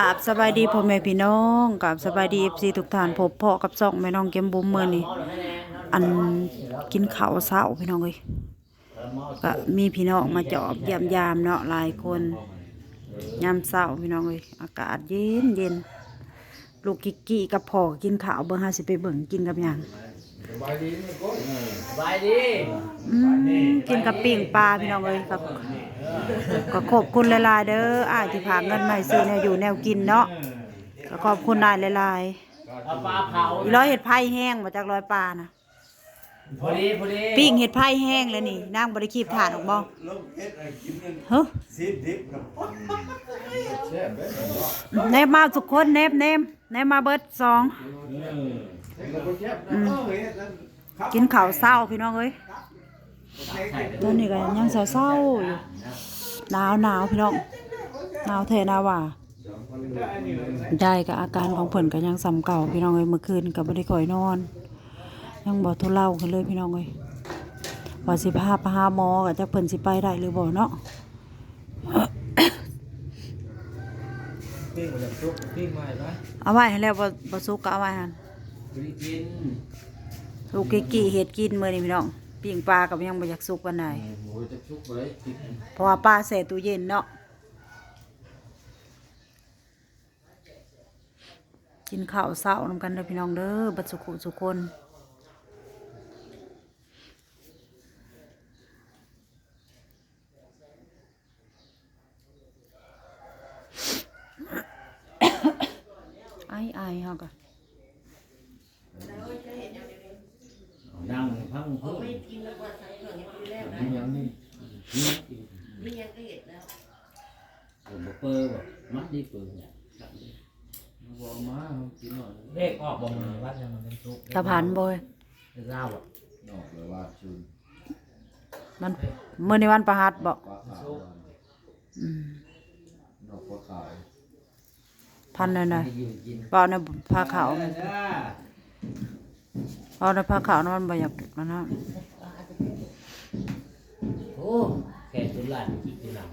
กราบสบายดีพ่อแม่พี่น้องกราบสบายดีเอฟซีทุกท่านพบพ่อกับซ่องแม่น้องเกมบุ้มเมื่อนี่อันกินข้าวเช้าพี่น้องเอ้ยก็มีพี่น้องมาจอบเยี่ยมยามเนาะหลายคนยามเช้าพี่น้องเอ้ยอากาศเย็นเย็นลูกกิกกี้กับพ่อกินข้าวเบิ่งหาสิบไปเบิ่งกินกับยัง บายดีอืมกินกับปิ้งปลาพี่น้องเอ้ยกับก็ขอบคุณหลายๆเด้ออ้ายที่พาเงินมาให้ซื้อแนวอยู่แนวกินเนาะก็ขอบคุณนายหลายๆเอาปลาเผาอีร้อยเห็ดไผ่แห้งมาจากร้อยปลานะพอดีพอดีปิ้งเห็ดไผ่แห้งเลยนี่นางบริคีบถ่านออกบ่ลงเฮ็ดอะไรกินกันเฮ้ยซีดดิบกับแซ่บเด้อแนบมาทุกคนแนบแนบแนบมาเบิดสองแล้วก็แซ่บเออเฮ็ดนั่นครับ กินข้าวเศร้าพี่น้องเอ้ยตอนนี้ก็ยังเศร้าๆอยู่หนาวหนาวพี่น้องหนาวแท้หนาวว่าได้กับอาการของเพิ่นก็ยังซ้ำเก่าพี่น้องเอ้ยเมื่อคืนก็บ่ได้ค่อยนอน ยังบ่ทุเลากันเลยพี่น้องเอ้ยว่าสิพาไปหาหมอก็จักเพิ่นสิไปได้หรือบ่เนาะปิ้งมาจากซุปปิ้งมาเห็นไหมเอาไว้ให้แล้วบ่บ่สุกก็เอาไว้หั่น พอดีกินสุกกิกี่เฮ็ดกินมื้อนี้พี่น้องปิ้งปลาก็ยังบ่อยากสุกปานใดหมูจะซุปไว้กินเพราะว่าปลาแช่ตู้เย็นเนาะกินข้าวเช้านำกันเด้อพี่น้องเด้อบัดสุขุสุคนไอ้ไอ้เฮาก็ นั่งพังเพิ่มนี่ยังนี่นี่กินนี่ยังก็เห็นแล้วผมบอกเปิร์บอกมัดดีเปิร์เนี่ยบอกมากินหน่อยเลขออกบอกมาว่ายังมันเป็นซุปตะพันบ่ยเล่าอะนอกเลยว่าชุนมันมื้อในวันประหัสบ่ปลาขาวอืมนอกปลาขาวพันหน่อยให้ยืนกินๆเปล่าในผ้าขาวมัน เอาในผ้าขาวนั้นมันบ่อยากมันนะโอ้แค่ตุลันกินตุลัน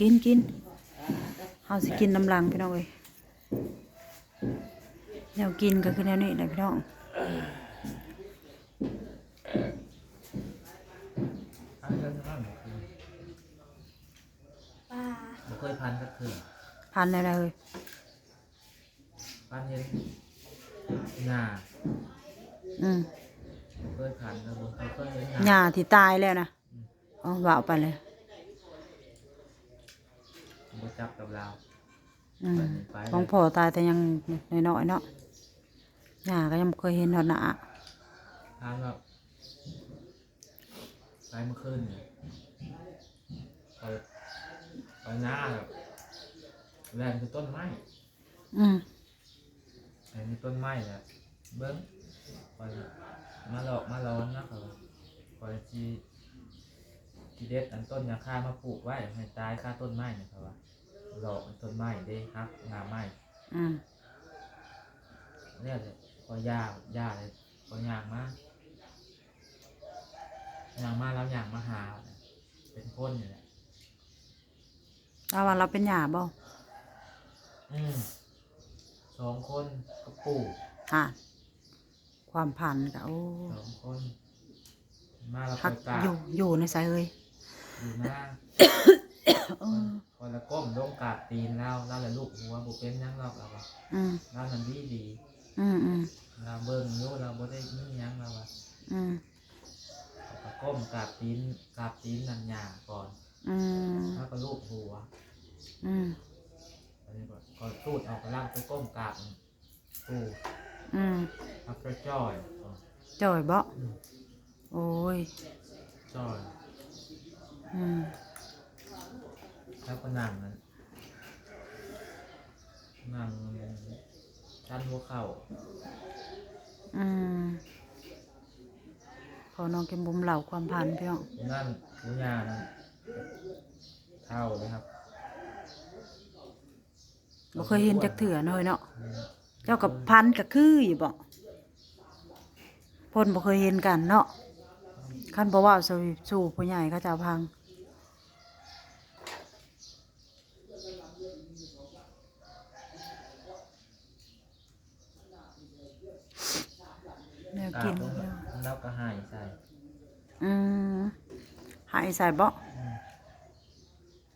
กินกินเฮาสิกินน้ำลังพี่น้องเอ้ยแนวกินก็คือแนวนี้แหละพี่น้องบ่เคยพันก็คือพันอะไรเอ้ย พันเห็นหน้าอืมบ่เคยพันแล้วบ่เคยเห็นหหน้าญ้าที่ตายแล้วนะเอาว่าเอาไปเลยบ่จับกับเราอืมของพ่อตายแต่ยังน้อยๆเนาะหญ้าก็ยังบ่เคยเห็นหอดหน้าทานแบบไปเมื่อคืนเนี่ยไปไปหน้าแบบแรงคือต้นไม้อืม แรงคือต้นไม้แหละเบิ้งไปมาหลอกมาร้อนนะครับไปจีจีเด็ดอันต้นยาค่ามาปลูกไว้ให้ตายค่าต้นไม้เนะครับว่าหลอกอันต้นไม้เด้ครับงาไม้อืมเนี่ยเลยพอยาหญ้าเลยพอยางมากยางมาแล้วยางมาหา เป็นคนอยู่แหละถ้าว่าเราเป็นหญ้าบ่อืม สองคนก็ปลูกอ่าความพันก็โอ้สองคน มาแล้วพักกาอยู่อยู่ในสายเอ้ยอยู่หน้าเออคนละก้มลงกราบตีนแล้วแล้วละลูกหัวบุเป็นหยังหรอกเราอะอืมเรามันดีดีอืมอืมเราเบิ่งอยู่เราบ่ได้มีหยังเราอะอืมเขาก็ก้มกราบตีนกราบตีนนันหยาก่อน อืมแล้วก็ลูกหัว อืมอั นนี้ก็ก็ตูดออกกำลังไปก้มกราบตูอืมแล้วก็จ้อยจ่อยบ่โอ้ยจ้อยอืมแล้วก็นั่งนั้นนั่งชั้นหัวเข่าอืมพอน้องเก็บบุมเหล่าความพันพี่น้องนั่นหัวยานั่นเท่าเลยครับ บ่เคยเห็นจักเถื่อน้อยเนาะเจ้ากับพันกับคืออยู่บ่พนบ่เคยเห็นกันเนาะขั้นบ่ว่าสู่ผู้ใหญ่ก็จะพังแล้วกินเราก็หายใส่อืมหายใส่บ่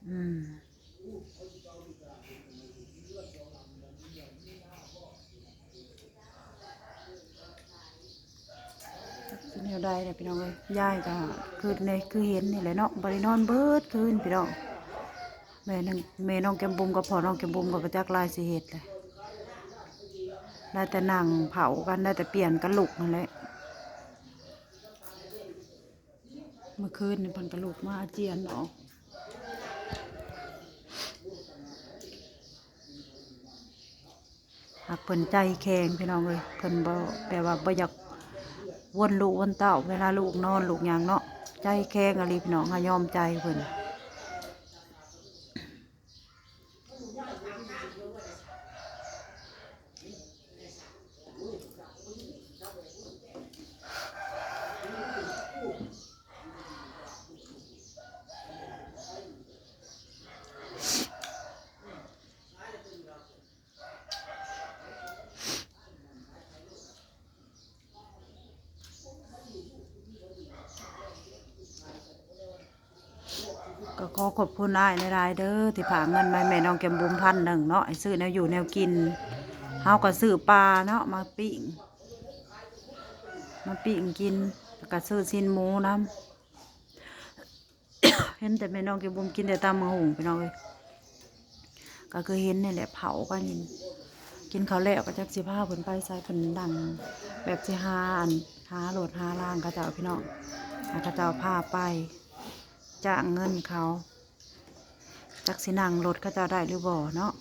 อืม วใดเนี่ยพี่น้องเอ้ยยายก็คือในคือเห็นนี่แหละเนาะบรินอนเบิดคืนพี่น้องแม่นึงแม่น้องแกมบุมกับพ่อน้องแกมบุมกับประจักษ์ลายสิเฮ็ดเลยได้แต่นั่งเผากันได้แต่เปลี่ยนกันลุกนั่นแหละเมื่อคืนนี่เพิ่นกระลูกมาอาเจียนออกหากเพิ่นใจแข็งพี่น้องเลยเพิ่นบ่แปลว่าบ่อยาก วนลูกวนเต่าเวลาลูกนอนลูกหยังเนาะใจแข็งอะไรพี่น้องค่ะยอมใจเพิ่น อขอบคุณอ้ายในรายเด้อที่ผ่าเงินมาแม่น้องแกมบุมพันหนึ่งเนาะให้ซื้อแนวอยู่แนวกินเฮาก็ซื้อปลาเนาะมาปิ้งมาปิ้งกินแล้วก็ซื้อชิ้นหมูน้ำเห็นแต่แม่น้องแกมบุมกินแต่ตามมือหุงพี่น้องเอ้ยก็คือเห็นนี่แหละเผากันกินกินข้าแล้วก็จักสิพาเพิ่นไปใส่เพิ่นดัง แบบสิหาอันหาโหลดหาล่างกระเจ้าพี่น้องกระเจ้าพาไป จ้างเงินเขาจักสินั่งรถกระเจ้าได้หรือบ่เนาะ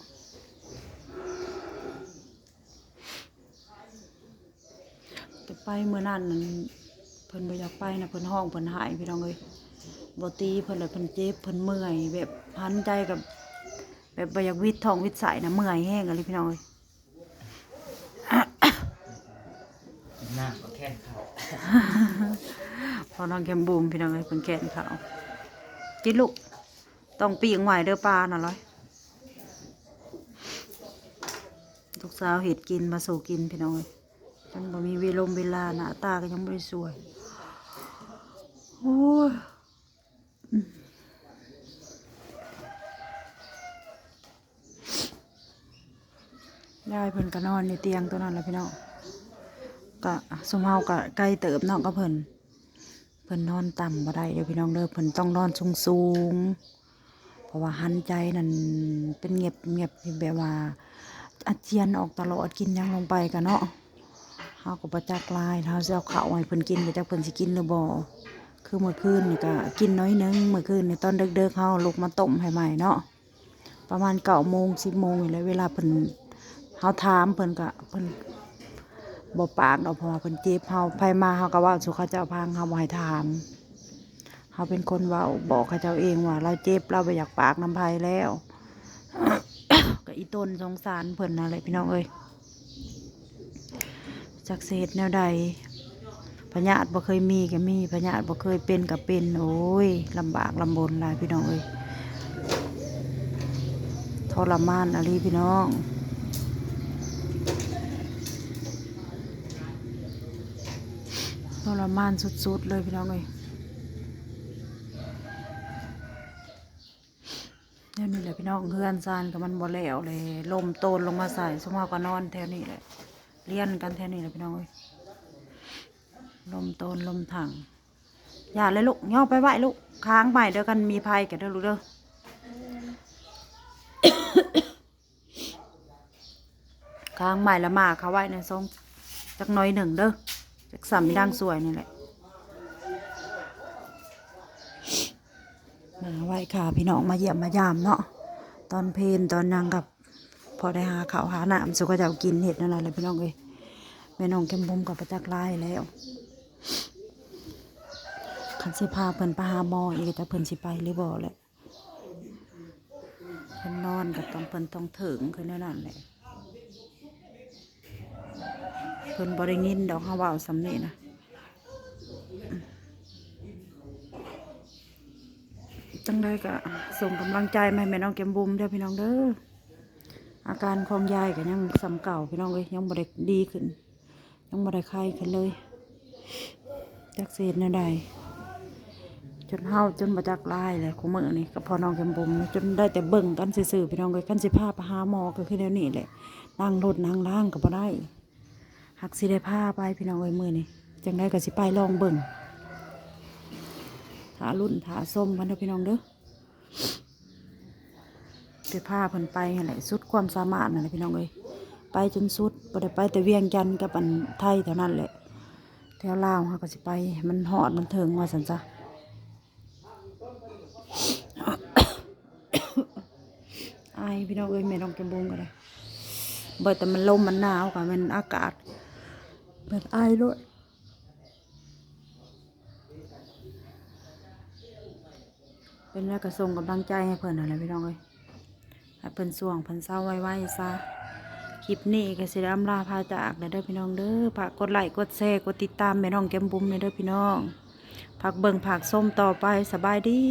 แต่ไปเมื่อนั้นนั่นเพิ่นบ่อยากไปนะเพิ่นห้องเพิ่นหายพี่น้องเอ้ยบ่ตีเพิ่นเลยเพิ่นเจ็บเพิ่นเมื่อย แบบพันใจกับแบบบ่อยากวิตท้องวิตใสนะเมื่อยแห้งอะไรพี่น้องเอ้ยกินหน้าก็แค่นเขาพอน้องแกมบูมพี่น้องเอ้ยเพิ่นแกนเขาว กินลูก ต้องปีงไหวเด้อปลาน่ะร้อยลูกสาวเห็ดกินมาสู่กินพี่น้องเอ้ยจนบ่มีเวลมเวลาหน้าตาก็ยังบ่ได้สวยโอ้ยยายเพิ่นก็นอนในเตียงตัวนั้นแหละพี่น้องก็สมเฮาก็ใกล้เติบเนาะก็เพิ่น เพิ่นนอนต่ำบ่ได้เด้อพี่น้องเด้อเพิ่นต้องนอนสูงสูงๆเพราะว่าหันใจนั่นเป็นเงียบเงียบแบบว่าอาเจียนออกตลอดกินยังลงไปกันเนาะเฮาก็บ่จักลายเฮาสิเอาข้าวให้เพิ่นกินก็จักเพิ่นสิกินหรือบ่คือเมื่อคืนนี่ก็กินน้อยนึงเมื่อคืนนี่ตอนดึกๆเฮาลุกมาต้มให้ใหม่เนาะประมาณ9โมง10โมงนี่แหละเวลาเพิ่นเฮาถามเพิ่นก็เพิ่น บ่ปากดอกเพราะว่าเพิ่นเจ็บเฮาไผมาเฮาก็เว้าสู่เขาเจ้าพังเฮาบ่ให้ถามเฮาเป็นคนเว้าบอกเขาเจ้าเองว่า เราเจ็บเราบ่อยากปากน้ำไผแล้ว ก็อีต้นสงสารเพิ่นนั่นแหละพี่น้องเอ้ยจักเศษแนวใดพญาติบ่เคยมีก็มีพญาติบ่เคยเป็นก็เป็นโอ้ยลำบากลำบนหลายพี่น้องเอ้ยทรมานอะไรพี่น้อง รมานสุดๆเลยพี่น้องเอ้ยเดี๋ยวนี้แหละพี่น้องเฮือนซานกับมันบ่แล้วเลยลมโตนลงมาใส่สมมติก็นอนแถวนี้แหละเลี้ยนกันแถวนี้แหละพี่น้องเอ้ยลมโตนลมถังอย่าเลยลูกย่อไปไหวลูกค้างใหม่เด้อกันมีภัยแกเด้อลูกเด้อค้างใหม่ละมาเขาไว้ในทรงจักน้อยหนึ่งเด้อ จากสามีดังสวยนี่แหละมาไหว้ค่ะพี่น้องมาเยี่ยมมายามเนาะตอนเพลนตอนยังกับพอได้หาข้าวหาน้ำสุก็จะเอากินเห็ดนั่นแหละพี่น้องเอ้ยแม่น้องเข้มบุมกับประจักษ์ลายแล้วคันสิพาเพิ่นไปหาหมออีกแต่เพิ่นสิไปหรือบ่แหละเพิ่นนอนกับต้องเพิ่นต้องถึงคือแนั่นแหละ เพิ่นบ่ได้ยินดอกเฮาเว้าสำนี้นะจังได้ก็ส่งกำลังใจมาแม่น้องเก็มบุมเด้อพี่น้องเด้ออาการของยายก็ยังสำเก่าพี่น้องเอ้ยยังบ่ไดดีขึ้น ยังบ่ไดไข้ขึ้นเลยจักเศษแนวใดจนเฮาจนบ่จักลายเลยคุมื้อนี่กับพอน้องแกมบุมจนได้แต่เบิ่งกันซื่อๆพี่น้องเอ้ยกันสิพาไปหาหมอก็คือแนวนี้แหละนั่งรถนั่งล่างก็บ่ได้ หักสิได้พาไปพี่น้องเอ้ยมือนี้จังไดก็สิไปลองเบิ่งถารุ่นถาส้มกันเด้อพี่น้องเด้อไปพาเพิ่นไปหั่นแหละสุดความสามารถนั่นแหละพี่น้องเอ้ยไปจนสุดบ่ได้ไปแต่เวียงจันทน์กับอันไทยเท่านั้นแหละแถวลาวเขาก็สิไปมันหอดมันเถิงว่าสันจ้ะไอพี่น้องเอ้ยแม่น้องแกมบุงก็ได้เบิดแต่มันลมมันหนาวค่ะมันอากาศ แบบอายด้วยเป็นแล้วก็ส่งกำลังใจให้เพิ่อนอะไรพี่น้องเอ้ยให้เพิ่อนส่วงเพิ่อนเศร้าไว้ๆซะคลิปนี้ก็สิได้อำลาพาจากแล้วเด้อพี่น้องเด้อฝากกดไลค์กดแชร์กดติดตามแม่น้องแก้มบุ้มเลยด้อพี่น้องฝากเบิ่งฝากส้มต่อไปสบายดี